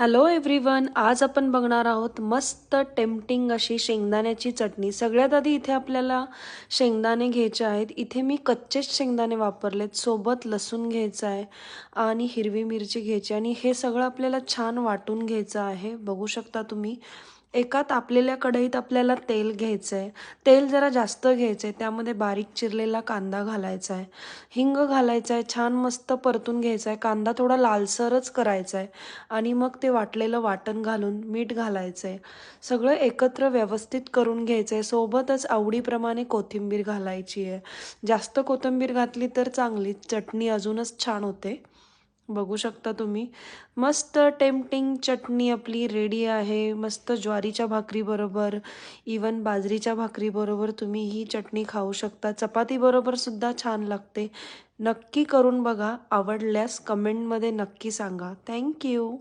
Hello everyone आज आपण बघणार आहोत मस्त टेम्पटिंग अशी शेंगदाण्याची चटणी. सगळ्यात आधी इथे आपल्याला शेंगदाणे घ्यायचे आहेत. इथे मी कच्चेच शेंगदाणे वापरलेत. सोबत लसूण घ्यायचं आहे आणि हिरवी मिरची घ्यायची आणि हे सगळं आपल्याला छान वाटून घ्यायचं आहे. बघू शकता तुम्ही. एका तापलेल्या कढईत आपल्याला तेल घ्यायचं आहे तेल जरा जास्त घ्यायचं आहे त्यामध्ये बारीक चिरलेला कांदा घालायचा आहे हिंग घालायचा आहे छान मस्त परतून घ्यायचा आहे कांदा थोडा लालसरच करायचा आहे आणि मग ते वाटलेलं वाटण घालून मीठ घालायचं आहे सगळं एकत्र व्यवस्थित करून घ्यायचं आहे सोबतच आवडीप्रमाणे कोथिंबीर घालायची आहे जास्त कोथिंबीर घातली तर चांगली. चटणी अजूनच छान होते. बघू शकता तुम्ही. मस्त टेम्पटिंग चटणी आपली रेडी आहे. मस्त ज्वारीच्या भाकरीबरोबर इवन बाजरीच्या भाकरीबरोबर तुम्ही ही चटणी खाऊ शकता. चपातीबरोबर सुद्धा छान लागते. नक्की करून बघा. आवडल्यास कमेंटमध्ये नक्की सांगा. थँक्यू